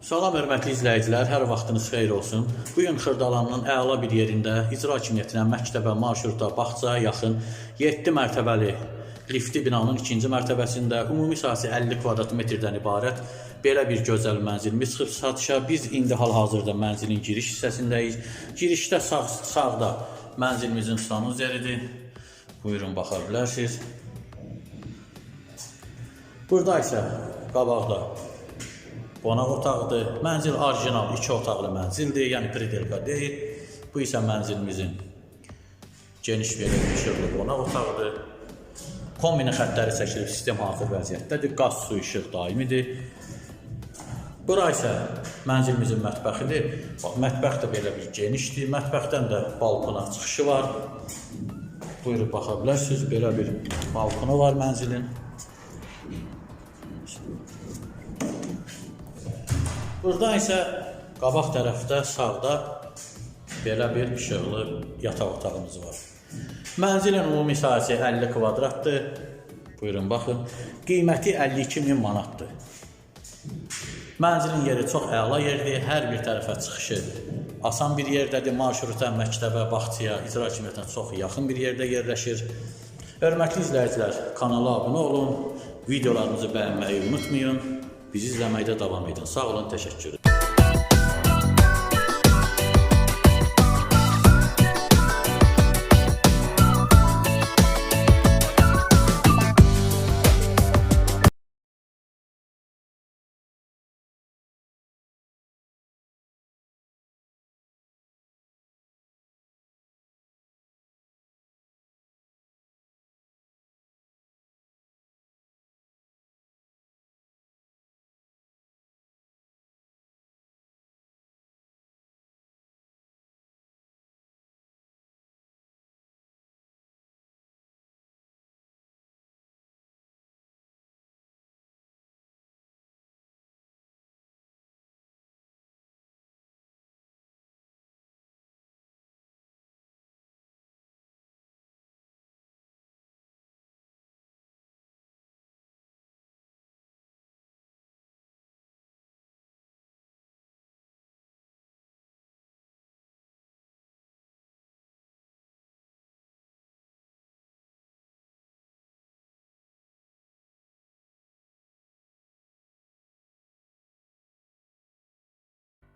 Salam hörmətli izləyicilər, hər vaxtınız xeyir olsun. Bu gün Xırdalanın əla bir yerində icra hakimiyyətinə məktəbə, marşruta, bağçaya yaxın 7 mərtəbəli lifti binanın ikinci mərtəbəsində ümumi sahəsi 50 kvadrat metrdən ibarət belə bir gözəl mənzilimiz çıxıb satışa. Biz indi hal-hazırda mənzilin giriş hissəsindəyik. Girişdə sağ sağda mənzilimizin sanuzeridir. Buyurun baxa bilərsiniz. Burada isə qabaqda qonaq otağıdır. Mənzil orijinal 2 otaqlı mənzildir, yəni pridelka deyil. Bu isə mənzilimizin geniş verili işıqlı qonaq otağıdır. Kombini xəttləri çəkilib, sistem hazır vəziyyətdədir. Qaz, su, işıq daimidir. Bura isə mənzilimizin mətbəxidir. Bax, mətbəx də belə bir genişdir. Mətbəxdən də balkona çıxışı var. Buyurub baxa bilərsiniz. Belə bir balkonu var mənzilin. Burada isə qabaq tərəfdə sağda belə bir işıqlı yataq otağımız var. Mənzilin ümumi sahəsi 50 kvadratdır. Buyurun baxın. Qiyməti 52 min manatdır. Mənzilin yeri çox əla yerdir. Hər bir tərəfə çıxışı asan bir yerdədir. Marşruta, məktəbə, bağçaya, icra hakimiyyətinə çox yaxın bir yerdə yerləşir. Hörmətli izləyicilər, kanala abunə olun, videolarımızı bəyənməyi unutmayın. Bizi izləməkdə davam edin. Sağ olun, təşəkkür.